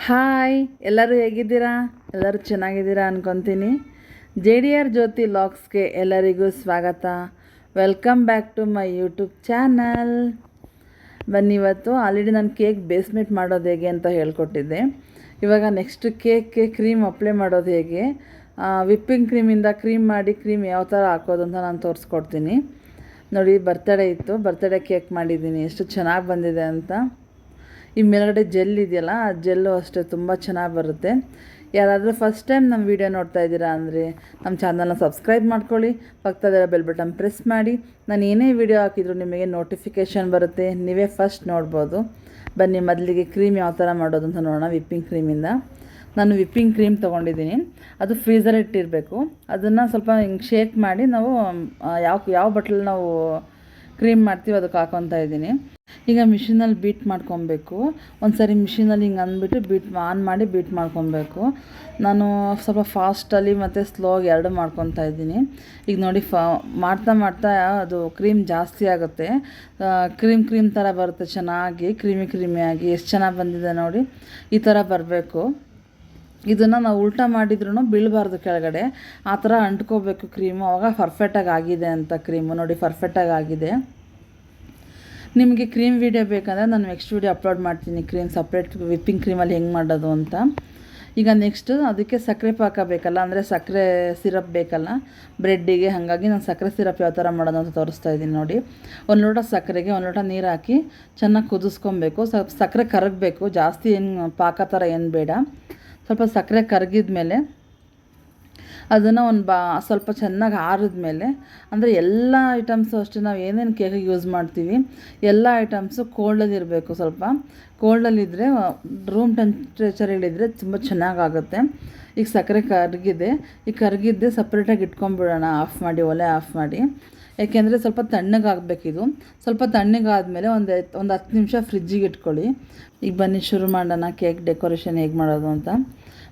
Hi, ಎಲ್ಲರೂ ಹೇಗಿದ್ದೀರಾ? ಎಲ್ಲರೂ ಚೆನ್ನಾಗಿದ್ದೀರಾ ಅನ್ಕೊತೀನಿ. ಜೆ ಡಿ ಆರ್ ಜ್ಯೋತಿ ಲಾಗ್ಸ್ಗೆ ಎಲ್ಲರಿಗೂ ಸ್ವಾಗತ. Welcome back to my YouTube channel. ಬನ್ನಿ, ಇವತ್ತು ಆಲ್ರೆಡಿ ನಾನು ಕೇಕ್ ಬೇಸ್ಮೆಂಟ್ ಮಾಡೋದು ಹೇಗೆ ಅಂತ ಹೇಳ್ಕೊಟ್ಟಿದ್ದೆ. ಇವಾಗ ನೆಕ್ಸ್ಟ್ ಕೇಕ್ಗೆ ಕ್ರೀಮ್ ಅಪ್ಲೈ ಮಾಡೋದು ಹೇಗೆ? ವಿಪ್ಪಿಂಗ್ ಕ್ರೀಮಿಂದ ಕ್ರೀಮ್ ಮಾಡಿ ಕ್ರೀಮ್ ಯಾವ ಥರ ಹಾಕೋದು ಅಂತ ನಾನು ತೋರಿಸ್ಕೊಡ್ತೀನಿ. ನೋಡಿ, ಬರ್ತಡೇ ಇತ್ತು. ಬರ್ತಡೇ ಕೇಕ್ ಮಾಡಿದ್ದೀನಿ. ಎಷ್ಟು ಚೆನ್ನಾಗಿ ಬಂದಿದೆ ಅಂತ. ಈ ಮೇಲ್ಗಡೆ ಜೆಲ್ ಇದೆಯಲ್ಲ, ಆ ಜೆಲ್ಲು ಅಷ್ಟೇ ತುಂಬ ಚೆನ್ನಾಗಿ ಬರುತ್ತೆ. ಯಾರಾದರೂ ಫಸ್ಟ್ ಟೈಮ್ ನಮ್ಮ ವೀಡಿಯೋ ನೋಡ್ತಾ ಇದ್ದೀರಾ ಅಂದರೆ ನಮ್ಮ ಚಾನಲ್ನ ಸಬ್ಸ್ಕ್ರೈಬ್ ಮಾಡ್ಕೊಳ್ಳಿ, ಪಕ್ಕದಲ್ಲಿರೋ ಬೆಲ್ ಬಟನ್ ಪ್ರೆಸ್ ಮಾಡಿ. ನಾನು ಏನೇ ವೀಡಿಯೋ ಹಾಕಿದ್ರು ನಿಮಗೆ ನೋಟಿಫಿಕೇಷನ್ ಬರುತ್ತೆ, ನೀವೇ ಫಸ್ಟ್ ನೋಡ್ಬೋದು. ಬನ್ನಿ, ಮೊದಲಿಗೆ ಕ್ರೀಮ್ ಯಾವ ಥರ ಮಾಡೋದು ಅಂತ ನೋಡೋಣ ವಿಪ್ಪಿಂಗ್ ಕ್ರೀಮಿಂದ ನಾನು ವಿಪ್ಪಿಂಗ್ ಕ್ರೀಮ್ ತೊಗೊಂಡಿದ್ದೀನಿ. ಅದು ಫ್ರೀಸರ್ ಇಟ್ಟಿರಬೇಕು. ಅದನ್ನು ಸ್ವಲ್ಪ ಹಿಂಗೆ ಶೇಕ್ ಮಾಡಿ ನಾವು ಯಾವ ಯಾವ ಬಟ್ಲಲ್ಲಿ ನಾವು ಕ್ರೀಮ್ ಮಾಡ್ತೀವಿ ಅದಕ್ಕೆ ಹಾಕೊತಾ ಇದ್ದೀನಿ. ಈಗ ಮಿಷಿನಲ್ಲಿ ಬೀಟ್ ಮಾಡ್ಕೊಬೇಕು. ಒಂದು ಸರಿ ಮಿಷಿನಲ್ಲಿ ಹಿಂಗೆ ಅಂದ್ಬಿಟ್ಟು ಬೀಟ್ ಆನ್ ಮಾಡಿ ಬೀಟ್ ಮಾಡ್ಕೊಬೇಕು. ನಾನು ಸ್ವಲ್ಪ ಫಾಸ್ಟಲ್ಲಿ ಮತ್ತು ಸ್ಲೋಗಿ ಎರಡು ಮಾಡ್ಕೊತಾ ಇದ್ದೀನಿ. ಈಗ ನೋಡಿ ಫ, ಮಾಡ್ತಾ ಮಾಡ್ತಾ ಅದು ಕ್ರೀಮ್ ಜಾಸ್ತಿ ಆಗುತ್ತೆ. ಕ್ರೀಮ್ ಕ್ರೀಮ್ ಥರ ಬರುತ್ತೆ ಚೆನ್ನಾಗಿ ಕ್ರೀಮಿ ಕ್ರೀಮಿಯಾಗಿ ಎಷ್ಟು ಚೆನ್ನಾಗಿ ಬಂದಿದೆ ನೋಡಿ. ಈ ಥರ ಬರಬೇಕು. ಇದನ್ನು ನಾವು ಉಲ್ಟಾ ಮಾಡಿದ್ರೂ ಬೀಳಬಾರ್ದು ಕೆಳಗಡೆ. ಆ ಥರ ಅಂಟ್ಕೋಬೇಕು ಕ್ರೀಮು ಆವಾಗ ಪರ್ಫೆಕ್ಟಾಗಿ ಆಗಿದೆ ಅಂತ ಕ್ರೀಮು ನೋಡಿ ಪರ್ಫೆಕ್ಟಾಗಿ ಆಗಿದೆ. ನಿಮಗೆ ಕ್ರೀಮ್ ವಿಡಿಯೋ ಬೇಕಂದರೆ ನಾನು ನೆಕ್ಸ್ಟ್ ವಿಡಿಯೋ ಅಪ್ಲೋಡ್ ಮಾಡ್ತೀನಿ. ಕ್ರೀಮ್ ಸಪ್ರೇಟ್ ವಿಪ್ಪಿಂಗ್ ಕ್ರೀಮಲ್ಲಿ ಹೆಂಗೆ ಮಾಡೋದು ಅಂತ. ಈಗ ನೆಕ್ಸ್ಟು ಅದಕ್ಕೆ ಸಕ್ಕರೆ ಪಾಕ ಬೇಕಲ್ಲ, ಅಂದರೆ ಸಕ್ಕರೆ ಸಿರಪ್ ಬೇಕಲ್ಲ. ಬ್ರೆಡ್ಡಿಗೆ ಹಾಗಾಗಿ ನಾನು ಸಕ್ಕರೆ ಸಿರಪ್ ಯಾವ ಥರ ಮಾಡೋದು ಅಂತ ತೋರಿಸ್ತಾ ಇದ್ದೀನಿ ನೋಡಿ. ಒಂದು ಲೋಟ ಸಕ್ಕರೆಗೆ ಒಂದು ಲೋಟ ನೀರು ಹಾಕಿ ಚೆನ್ನಾಗಿ ಕುದಿಸ್ಕೊಬೇಕು. ಸ್ವಲ್ಪ ಸಕ್ಕರೆ ಕರಗಬೇಕು. ಜಾಸ್ತಿ ಏನು ಪಾಕ ಥರ ಏನು ಬೇಡ. ಸ್ವಲ್ಪ ಸಕ್ಕರೆ ಕರಗಿದ ಮೇಲೆ ಅದನ್ನು ಒಂದು ಬಾ, ಸ್ವಲ್ಪ ಚೆನ್ನಾಗಿ ಆರಿದ್ಮೇಲೆ, ಅಂದರೆ ಎಲ್ಲ ಐಟಮ್ಸು ಅಷ್ಟೇ ನಾವು ಏನೇನು ಕೇಕಿಗೆ ಯೂಸ್ ಮಾಡ್ತೀವಿ, ಎಲ್ಲ ಐಟಮ್ಸು ಕೋಲ್ಡಲ್ಲಿ ಇರಬೇಕು ಸ್ವಲ್ಪ. ಕೋಲ್ಡಲ್ಲಿದ್ದರೆ ರೂಮ್ ಟೆಂಪ್ರೇಚರಲ್ಲಿದ್ದರೆ ತುಂಬ ಚೆನ್ನಾಗಾಗುತ್ತೆ ಈಗ ಸಕ್ಕರೆ ಕರಗಿದೆ, ಈಗ ಕರಗಿದ್ದೆ ಸಪ್ರೇಟಾಗಿ ಇಟ್ಕೊಂಡ್ಬಿಡೋಣ ಆಫ್ ಮಾಡಿ, ಒಲೆ ಆಫ್ ಮಾಡಿ. ಏಕೆಂದರೆ ಸ್ವಲ್ಪ ತಣ್ಣಗಾಗಬೇಕಿದು ಸ್ವಲ್ಪ ತಣ್ಣಗಾದಮೇಲೆ ಒಂದು ಒಂದು ಹತ್ತು ನಿಮಿಷ ಫ್ರಿಜ್ಜಿಗೆ ಇಟ್ಕೊಳ್ಳಿ. ಈಗ ಬನ್ನಿ, ಶುರು ಮಾಡೋಣ ಕೇಕ್ ಡೆಕೋರೇಷನ್ ಹೇಗೆ ಮಾಡೋದು ಅಂತ.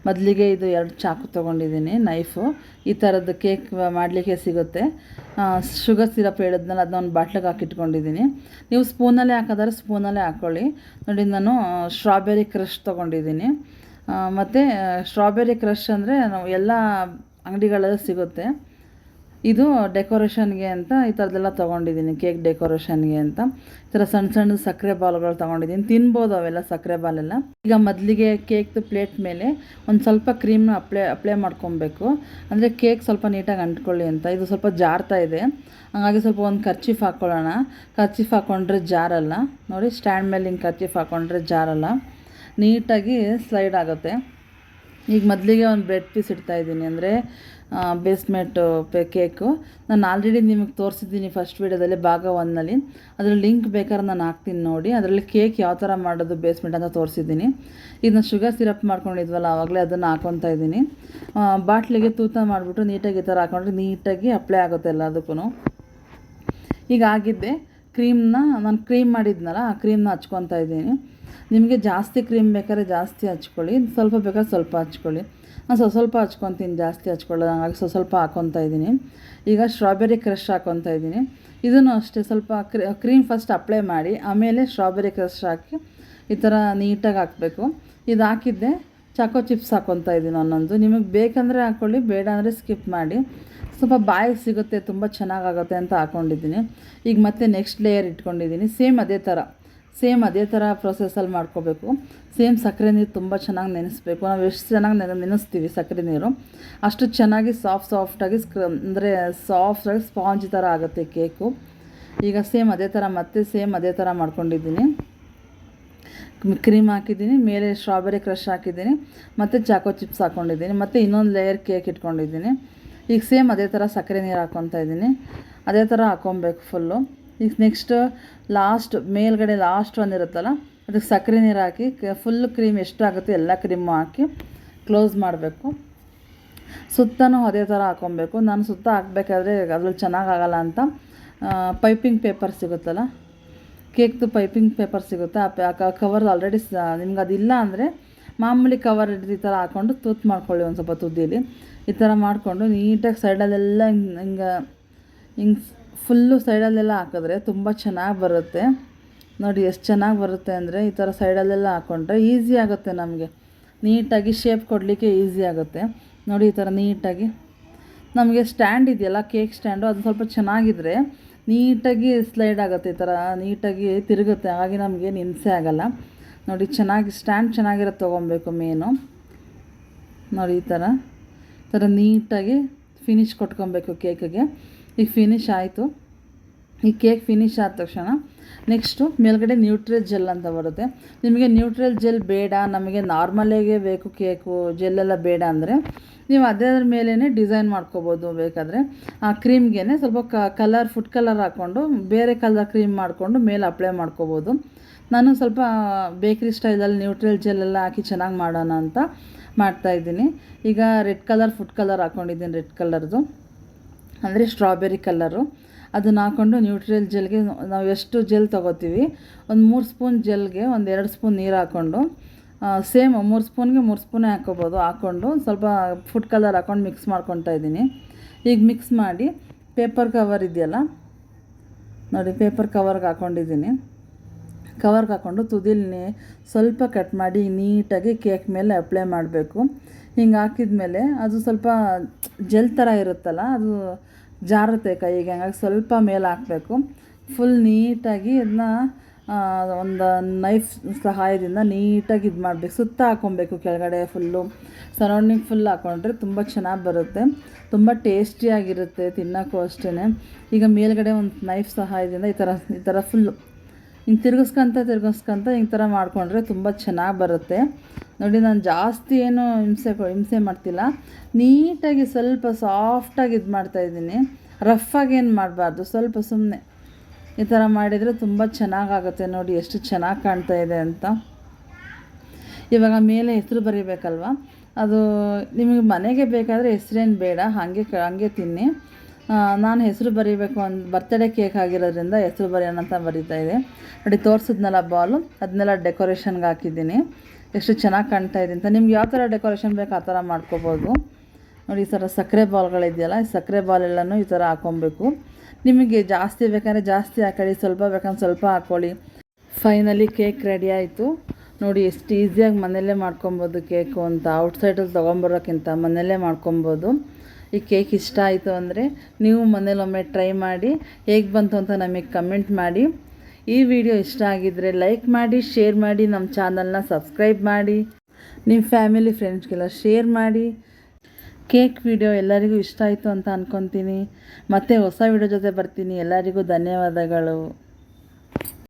ಮೊದಲಿಗೆ ಇದು ಎರಡು ಚಾಕು ತೊಗೊಂಡಿದ್ದೀನಿ ನೈಫು ಈ ಥರದ್ದು ಕೇಕ್ ಮಾಡಲಿಕ್ಕೆ ಸಿಗುತ್ತೆ. ಶುಗರ್ ಸಿರಪ್ ಹೇಳಿದ್ನಲ್ಲ, ಅದನ್ನ ಒಂದು ಬಾಟ್ಲಿಗೆ ಹಾಕಿಟ್ಕೊಂಡಿದ್ದೀನಿ. ನೀವು ಸ್ಪೂನಲ್ಲೇ ಹಾಕೋದಾದ್ರೆ ಸ್ಪೂನಲ್ಲೇ ಹಾಕ್ಕೊಳ್ಳಿ ನೋಡಿ, ನಾನು ಸ್ಟ್ರಾಬೆರಿ ಕ್ರಷ್ ತೊಗೊಂಡಿದ್ದೀನಿ. ಮತ್ತು ಸ್ಟ್ರಾಬೆರಿ ಕ್ರಷ್ ಅಂದರೆ ನಾವು ಎಲ್ಲ ಅಂಗಡಿಗಳಲ್ಲಿ ಸಿಗುತ್ತೆ. ಇದು ಡೆಕೋರೇಷನ್ಗೆ ಅಂತ ಈ ಥರದ್ದೆಲ್ಲ ತೊಗೊಂಡಿದ್ದೀನಿ, ಕೇಕ್ ಡೆಕೋರೇಷನ್ಗೆ ಅಂತ. ಈ ಥರ ಸಣ್ಣ ಸಣ್ಣ ಸಕ್ಕರೆ ಬಾಲ್ಗಳು ತೊಗೊಂಡಿದ್ದೀನಿ, ತಿನ್ಬೋದು ಅವೆಲ್ಲ ಸಕ್ಕರೆ ಬಾಲೆಲ್ಲ. ಈಗ ಮೊದಲಿಗೆ ಕೇಕ್ದು ಪ್ಲೇಟ್ ಮೇಲೆ ಒಂದು ಸ್ವಲ್ಪ ಕ್ರೀಮ್ನ ಅಪ್ಲೈ ಅಪ್ಲೈ ಮಾಡ್ಕೊಬೇಕು. ಅಂದರೆ ಕೇಕ್ ಸ್ವಲ್ಪ ನೀಟಾಗಿ ಅಂಟ್ಕೊಳ್ಳಿ ಅಂತ, ಇದು ಸ್ವಲ್ಪ ಜಾರ್ತಾ ಇದೆ. ಹಾಗಾಗಿ ಸ್ವಲ್ಪ ಒಂದು ಕರ್ಚೀಫ್ ಹಾಕ್ಕೊಳ್ಳೋಣ ಕರ್ಚೀಫ್ ಹಾಕ್ಕೊಂಡ್ರೆ ಜಾರಲ್ಲ. ನೋಡಿ, ಸ್ಟ್ಯಾಂಡ್ ಮೇಲೆ ಹಿಂಗೆ ಕರ್ಚೀಫ್ ಹಾಕ್ಕೊಂಡ್ರೆ ಜಾರಲ್ಲ. ನೀಟಾಗಿ ಸ್ಲೈಡ್ ಆಗುತ್ತೆ. ಈಗ ಮೊದಲಿಗೆ ಒಂದು ಬ್ರೆಡ್ ಪೀಸ್ ಇಡ್ತಾ ಇದ್ದೀನಿ ಅಂದರೆ ಬೇಸ್ಮೆಂಟು ಪೆ ಕೇಕು ನಾನು ಆಲ್ರೆಡಿ ನಿಮಗೆ ತೋರಿಸಿದ್ದೀನಿ ಫಸ್ಟ್ ವೀಡಿಯೋದಲ್ಲಿ ಭಾಗ ಒನ್ನಲ್ಲಿ ಅದರ ಲಿಂಕ್ ಬೇಕಾದ್ರೆ ನಾನು ಹಾಕ್ತೀನಿ ನೋಡಿ. ಅದರಲ್ಲಿ ಕೇಕ್ ಯಾವ ಥರ ಮಾಡೋದು ಬೇಸ್ಮೆಂಟ್ ಅಂತ ತೋರಿಸಿದ್ದೀನಿ. ಈಗ ನಾನು ಶುಗರ್ ಸಿರಪ್ ಮಾಡ್ಕೊಂಡಿದ್ವಲ್ಲ ಆವಾಗಲೇ ಅದನ್ನು ಹಾಕೊತಾ ಇದ್ದೀನಿ. ಬಾಟ್ಲಿಗೆ ತೂತ ಮಾಡಿಬಿಟ್ಟು ನೀಟಾಗಿ ಈ ಥರ ಹಾಕೊಂಡ್ರೆ ನೀಟಾಗಿ ಅಪ್ಲೈ ಆಗುತ್ತೆ ಎಲ್ಲದಕ್ಕೂ ಈಗ ಆಗಿದ್ದೆ ಕ್ರೀಮ್ನ ನಾನು ಕ್ರೀಮ್ ಮಾಡಿದ್ನಲ್ಲ, ಆ ಕ್ರೀಮ್ನ ಹಚ್ಕೊತಾ ಇದ್ದೀನಿ. ನಿಮಗೆ ಜಾಸ್ತಿ ಕ್ರೀಮ್ ಬೇಕಾದ್ರೆ ಜಾಸ್ತಿ ಹಚ್ಕೊಳ್ಳಿ, ಸ್ವಲ್ಪ ಬೇಕಾದ್ರೆ ಸ್ವಲ್ಪ ಹಚ್ಕೊಳ್ಳಿ. ನಾನು ಸ್ವಲ್ಪ ಸ್ವಲ್ಪ ಹಚ್ಕೊತೀನಿ, ಜಾಸ್ತಿ ಹಚ್ಕೊಳ್ಳೋದು ಹಾಗಾಗಿ ಸ್ವಲ್ಪ ಸ್ವಲ್ಪ ಹಾಕ್ಕೊತಾ ಇದ್ದೀನಿ. ಈಗ ಸ್ಟ್ರಾಬೆರಿ ಕ್ರಷ್ ಹಾಕ್ಕೊತಾ ಇದ್ದೀನಿ. ಇದನ್ನು ಅಷ್ಟೇ ಸ್ವಲ್ಪ ಕ್ರೀಮ್ ಫಸ್ಟ್ ಅಪ್ಲೈ ಮಾಡಿ, ಆಮೇಲೆ ಸ್ಟ್ರಾಬೆರಿ ಕ್ರಷ್ ಹಾಕಿ ಈ ಥರ ನೀಟಾಗಿ ಹಾಕಬೇಕು. ಇದು ಹಾಕಿದ್ದೆ, ಚಾಕೋ ಚಿಪ್ಸ್ ಹಾಕ್ಕೊತಾ ಇದ್ದೀನಿ ಒಂದೊಂದು. ನಿಮಗೆ ಬೇಕಂದರೆ ಹಾಕ್ಕೊಳ್ಳಿ ಬೇಡ ಅಂದರೆ ಸ್ಕಿಪ್ ಮಾಡಿ. ಸ್ವಲ್ಪ ಬಾಯಿಗೆ ಸಿಗುತ್ತೆ, ತುಂಬ ಚೆನ್ನಾಗಾಗುತ್ತೆ ಅಂತ ಹಾಕ್ಕೊಂಡಿದ್ದೀನಿ ಈಗ ಮತ್ತೆ ನೆಕ್ಸ್ಟ್ ಲೇಯರ್ ಇಟ್ಕೊಂಡಿದ್ದೀನಿ. ಸೇಮ್ ಅದೇ ಥರ. ಸೇಮ್ ಅದೇ ಥರ ಪ್ರೊಸೆಸಲ್ಲಿ ಮಾಡ್ಕೋಬೇಕು. ಸೇಮ್ ಸಕ್ಕರೆ ನೀರು ತುಂಬ ಚೆನ್ನಾಗಿ ನೆನೆಸ್ಬೇಕು. ನಾವು ಎಷ್ಟು ಚೆನ್ನಾಗಿ ನೆನೆ, ನೆನೆಸ್ತೀವಿ ಸಕ್ಕರೆ ನೀರು, ಅಷ್ಟು ಚೆನ್ನಾಗಿ ಸಾಫ್ಟ್ ಸಾಫ್ಟಾಗಿ ಸ್ಕ್ರ ಅಂದರೆ ಸಾಫ್ಟಾಗಿ ಸ್ಪಾಂಜ್ ಥರ ಆಗುತ್ತೆ ಕೇಕು ಈಗ ಸೇಮ್ ಅದೇ ಥರ ಮತ್ತೆ ಸೇಮ್ ಅದೇ ಥರ ಮಾಡ್ಕೊಂಡಿದ್ದೀನಿ. ಕ್ರೀಮ್ ಹಾಕಿದ್ದೀನಿ, ಮೇಲೆ ಸ್ಟ್ರಾಬೆರಿ ಕ್ರಷ್ ಹಾಕಿದ್ದೀನಿ, ಮತ್ತು ಚಾಕೋ ಚಿಪ್ಸ್ ಹಾಕ್ಕೊಂಡಿದ್ದೀನಿ ಮತ್ತು ಇನ್ನೊಂದು ಲೇಯರ್ ಕೇಕ್ ಇಟ್ಕೊಂಡಿದ್ದೀನಿ. ಈಗ ಸೇಮ್ ಅದೇ ಥರ ಸಕ್ಕರೆ ನೀರು ಹಾಕ್ಕೊತಾ ಇದ್ದೀನಿ. ಅದೇ ಥರ ಹಾಕ್ಕೊಬೇಕು ಫುಲ್ಲು ಈಗ ನೆಕ್ಸ್ಟ್ ಲಾಸ್ಟ್ ಮೇಲ್ಗಡೆ ಲಾಸ್ಟ್ ಒಂದಿರುತ್ತಲ್ಲ ಅದಕ್ಕೆ ಸಕ್ಕರೆ ನೀರು ಹಾಕಿ ಫುಲ್ ಕ್ರೀಮ್ ಎಷ್ಟಾಗುತ್ತೆ ಎಲ್ಲ ಕ್ರೀಮು ಹಾಕಿ ಕ್ಲೋಸ್ ಮಾಡಬೇಕು. ಸುತ್ತನೂ ಅದೇ ಥರ ಹಾಕ್ಕೊಬೇಕು ನಾನು ಸುತ್ತ ಹಾಕಬೇಕಾದ್ರೆ ಅದ್ರಲ್ಲಿ ಚೆನ್ನಾಗಾಗಲ್ಲ ಅಂತ ಪೈಪಿಂಗ್ ಪೇಪರ್ ಸಿಗುತ್ತಲ್ಲ ಕೇಕ್ದು ಪೈಪಿಂಗ್ ಪೇಪರ್ ಸಿಗುತ್ತೆ. ಆ ಕವರ್ ಆಲ್ರೆಡಿ ನಿಮ್ಗೆ ಅದಿಲ್ಲ ಅಂದರೆ ಮಾಮೂಲಿ ಕವರ್ ಈ ಥರ ಹಾಕ್ಕೊಂಡು ತೂತು ಮಾಡ್ಕೊಳ್ಳಿ ಒಂದು ಸ್ವಲ್ಪ ತುದ್ದೀಲಿ ಈ ಥರ ಮಾಡಿಕೊಂಡು ನೀಟಾಗಿ ಸೈಡಲ್ಲೆಲ್ಲ ಹಿಂಗೆ ಹಿಂಗೆ ಹಿಂಗೆ ಫುಲ್ಲು ಸೈಡಲ್ಲೆಲ್ಲ ಹಾಕಿದ್ರೆ ತುಂಬ ಚೆನ್ನಾಗಿ ಬರುತ್ತೆ. ನೋಡಿ ಎಷ್ಟು ಚೆನ್ನಾಗಿ ಬರುತ್ತೆ ಅಂದರೆ ಈ ಥರ ಸೈಡಲ್ಲೆಲ್ಲ ಹಾಕ್ಕೊಂಡ್ರೆ ಈಸಿ ಆಗುತ್ತೆ ನಮಗೆ. ನೀಟಾಗಿ ಶೇಪ್ ಕೊಡಲಿಕ್ಕೆ ಈಸಿ ಆಗುತ್ತೆ. ನೋಡಿ ಈ ಥರ ನೀಟಾಗಿ. ನಮಗೆ ಸ್ಟ್ಯಾಂಡ್ ಇದೆಯಲ್ಲ, ಕೇಕ್ ಸ್ಟ್ಯಾಂಡು, ಅದು ಸ್ವಲ್ಪ ಚೆನ್ನಾಗಿದ್ದರೆ ನೀಟಾಗಿ ಸ್ಲೈಡ್ ಆಗುತ್ತೆ ಈ ಥರ ನೀಟಾಗಿ ತಿರುಗುತ್ತೆ ಹಾಗಾಗಿ ನಮಗೆ ನಿನ್ಸೆ ಆಗಲ್ಲ. ನೋಡಿ ಚೆನ್ನಾಗಿ, ಸ್ಟ್ಯಾಂಡ್ ಚೆನ್ನಾಗಿರೋದು ತೊಗೊಬೇಕು ಮೇನು. ನೋಡಿ ಈ ಥರ ಈ ಥರ ನೀಟಾಗಿ ಫಿನಿಶ್ ಕೊಟ್ಕೊಬೇಕು ಕೇಕಿಗೆ. ಈಗ ಫಿನಿಶ್ ಆಯಿತು. ಈ ಕೇಕ್ ಫಿನಿಶ್ ಆದ ತಕ್ಷಣ ನೆಕ್ಸ್ಟು ಮೇಲ್ಗಡೆ ನ್ಯೂಟ್ರಲ್ ಜೆಲ್ ಅಂತ ಬರುತ್ತೆ. ನಿಮಗೆ ನ್ಯೂಟ್ರಲ್ ಜೆಲ್ ಬೇಡ, ನಮಗೆ ನಾರ್ಮಲಾಗೇ ಬೇಕು ಕೇಕು ಜೆಲ್ಲೆಲ್ಲ ಬೇಡ ಅಂದರೆ ನೀವು ಅದ್ರ ಮೇಲೇ ಡಿಸೈನ್ ಮಾಡ್ಕೋಬೋದು ಬೇಕಾದರೆ. ಆ ಕ್ರೀಮ್ಗೆ ಸ್ವಲ್ಪ ಕ ಕಲರ್ ಫುಡ್ ಕಲರ್ ಹಾಕ್ಕೊಂಡು ಬೇರೆ ಕಲರ್ ಕ್ರೀಮ್ ಮಾಡಿಕೊಂಡು ಮೇಲೆ ಅಪ್ಲೈ ಮಾಡ್ಕೋಬೋದು. ನಾನು ಸ್ವಲ್ಪ ಬೇಕ್ರಿ ಸ್ಟೈಲಲ್ಲಿ ನ್ಯೂಟ್ರಲ್ ಜೆಲ್ ಎಲ್ಲ ಹಾಕಿ ಚೆನ್ನಾಗಿ ಮಾಡೋಣ ಅಂತ ಮಾಡ್ತಾಯಿದ್ದೀನಿ ಈಗ ರೆಡ್ ಕಲರ್ ಫುಡ್ ಕಲರ್ ಹಾಕ್ಕೊಂಡಿದ್ದೀನಿ ರೆಡ್ ಕಲರ್ದು ಅಂದರೆ ಸ್ಟ್ರಾಬೆರಿ ಕಲ್ಲರು ಅದನ್ನು ಹಾಕ್ಕೊಂಡು ನ್ಯೂಟ್ರಿಯಲ್ ಜೆಲ್ಗೆ ನಾವು ಎಷ್ಟು ಜೆಲ್ ತೊಗೋತೀವಿ? ಒಂದು ಮೂರು ಸ್ಪೂನ್ ಜೆಲ್ಗೆ ಒಂದು ಎರಡು ಸ್ಪೂನ್ ನೀರು ಹಾಕ್ಕೊಂಡು ಸೇಮ್ ಮೂರು ಸ್ಪೂನ್ಗೆ ಮೂರು ಸ್ಪೂನೇ ಹಾಕ್ಕೋಬೋದು ಹಾಕ್ಕೊಂಡು ಸ್ವಲ್ಪ ಫುಡ್ ಕಲರ್ ಹಾಕ್ಕೊಂಡು ಮಿಕ್ಸ್ ಮಾಡ್ಕೊತಾ ಇದ್ದೀನಿ. ಈಗ ಮಿಕ್ಸ್ ಮಾಡಿ ಪೇಪರ್ ಕವರ್ ಇದೆಯಲ್ಲ? ನೋಡಿ ಪೇಪರ್ ಕವರ್ಗೆ ಹಾಕ್ಕೊಂಡಿದ್ದೀನಿ ಕವರ್ಗೆ ಹಾಕ್ಕೊಂಡು ತುದಿಲಿ ಸ್ವಲ್ಪ ಕಟ್ ಮಾಡಿ ನೀಟಾಗಿ ಕೇಕ್ ಮೇಲೆ ಅಪ್ಲೈ ಮಾಡಬೇಕು. ಹಿಂಗೆ ಹಾಕಿದ್ಮೇಲೆ ಅದು ಸ್ವಲ್ಪ ಜೆಲ್ ಥರ ಇರುತ್ತಲ್ಲ, ಅದು ಜಾರುತ್ತೆ ಕೈಗೆ, ಹಂಗಾಗಿ ಸ್ವಲ್ಪ ಮೇಲೆ ಹಾಕಬೇಕು. ಫುಲ್ ನೀಟಾಗಿ ಅದನ್ನ ಒಂದು ನೈಫ್ ಸಹಾಯದಿಂದ ನೀಟಾಗಿ ಇದು ಮಾಡಬೇಕು. ಸುತ್ತ ಹಾಕ್ಕೊಬೇಕು ಕೆಳಗಡೆ ಫುಲ್ಲು ಸರೌಂಡಿಂಗ್ ಫುಲ್ ಹಾಕ್ಕೊಂಡ್ರೆ ತುಂಬ ಚೆನ್ನಾಗಿ ಬರುತ್ತೆ. ತುಂಬ ಟೇಸ್ಟಿಯಾಗಿರುತ್ತೆ ತಿನ್ನೋಕ್ಕೂ ಅಷ್ಟೇ ಈಗ ಮೇಲ್ಗಡೆ ಒಂದು ನೈಫ್ ಸಹಾಯದಿಂದ ಈ ಥರ ಈ ಥರ ಫುಲ್ಲು ಹಿಂಗೆ ತಿರ್ಗಿಸ್ಕೊಂತ ತಿರ್ಗಿಸ್ಕೊಂತ ಹಿಂಗೆ ಥರ ಮಾಡಿಕೊಂಡ್ರೆ ತುಂಬ ಚೆನ್ನಾಗಿ ಬರುತ್ತೆ. ನೋಡಿ, ನಾನು ಜಾಸ್ತಿ ಏನು ಹಿಂಸೆ ಹಿಂಸೆ ಮಾಡ್ತಿಲ್ಲ. ನೀಟಾಗಿ ಸ್ವಲ್ಪ ಸಾಫ್ಟಾಗಿ ಇದು ಮಾಡ್ತಾಯಿದ್ದೀನಿ ರಫಾಗಿ ಏನು ಮಾಡಬಾರ್ದು, ಸ್ವಲ್ಪ ಸುಮ್ಮನೆ ಈ ಥರ ಮಾಡಿದರೆ ತುಂಬ ಚೆನ್ನಾಗಾಗುತ್ತೆ ನೋಡಿ, ಎಷ್ಟು ಚೆನ್ನಾಗಿ ಕಾಣ್ತಾ ಇದೆ ಅಂತ. ಇವಾಗ ಮೇಲೆ ಹೆಸರು ಬರೀಬೇಕಲ್ವ? ಅದು ನಿಮಗೆ ಮನೆಗೆ ಬೇಕಾದರೆ ಹೆಸ್ರೇನು ಬೇಡ, ಹಾಗೆ ಹಾಗೆ ತಿನ್ನಿ. ನಾನು ಹೆಸರು ಬರೀಬೇಕು ಅಂತ ಬರ್ತಡೇ ಕೇಕ್ ಆಗಿರೋದ್ರಿಂದ ಹೆಸರು ಬರೆಯೋಣ ಅಂತ ಬರೀತಾ ಇದೆ. ನೋಡಿ, ತೋರಿಸಿದ್ನಲ್ಲ ಬಾಲು ಅದನ್ನೆಲ್ಲ ಡೆಕೋರೇಷನ್ಗೆ ಹಾಕಿದ್ದೀನಿ. ಎಷ್ಟು ಚೆನ್ನಾಗಿ ಕಾಣ್ತಾ ಇದೆ ಅಂತ. ನಿಮ್ಗೆ ಯಾವ ಥರ ಡೆಕೋರೇಷನ್ ಬೇಕು ಆ ಥರ ಮಾಡ್ಕೋಬೋದು. ನೋಡಿ, ಈ ಥರ ಸಕ್ಕರೆ ಬಾಲ್ಗಳಿದೆಯಲ್ಲ ಈ ಸಕ್ಕರೆ ಬಾಲೆಲ್ಲನೂ ಈ ಥರ ಹಾಕ್ಕೊಬೇಕು ನಿಮಗೆ ಜಾಸ್ತಿ ಬೇಕಂದರೆ ಜಾಸ್ತಿ ಹಾಕೊಳ್ಳಿ, ಸ್ವಲ್ಪ ಬೇಕಂದ್ರೆ ಸ್ವಲ್ಪ ಹಾಕ್ಕೊಳ್ಳಿ ಫೈನಲಿ ಕೇಕ್ ರೆಡಿ ಆಯಿತು. ನೋಡಿ, ಎಷ್ಟು ಈಸಿಯಾಗಿ ಮನೆಯಲ್ಲೇ ಮಾಡ್ಕೊಬೋದು ಕೇಕು ಅಂತ. ಔಟ್ಸೈಡಲ್ಲಿ ತೊಗೊಂಬರೋಕ್ಕಿಂತ ಮನೆಯಲ್ಲೇ ಮಾಡ್ಕೊಬೋದು. ಈ ಕೇಕ್ ಇಷ್ಟ ಆಯಿತು ಅಂದರೆ ನೀವು ಮನೇಲೊಮ್ಮೆ ಟ್ರೈ ಮಾಡಿ, ಹೇಗೆ ಬಂತು ಅಂತ ನಮಗೆ ಕಮೆಂಟ್ ಮಾಡಿ. ಈ ವಿಡಿಯೋ ಇಷ್ಟ ಆಗಿದ್ದರೆ ಲೈಕ್ ಮಾಡಿ ಶೇರ್ ಮಾಡಿ ನಮ್ಮ ಚಾನಲ್ನ ಸಬ್ಸ್ಕ್ರೈಬ್ ಮಾಡಿ. ನಿಮ್ಮ ಫ್ಯಾಮಿಲಿ ಫ್ರೆಂಡ್ಸ್ಗೆಲ್ಲ ಶೇರ್ ಮಾಡಿ. ಕೇಕ್ ವಿಡಿಯೋ ಎಲ್ಲರಿಗೂ ಇಷ್ಟ ಆಯಿತು ಅಂತ ಅಂದ್ಕೊತೀನಿ ಮತ್ತೆ ಹೊಸ ವಿಡಿಯೋ ಜೊತೆ ಬರ್ತೀನಿ. ಎಲ್ಲರಿಗೂ ಧನ್ಯವಾದಗಳು.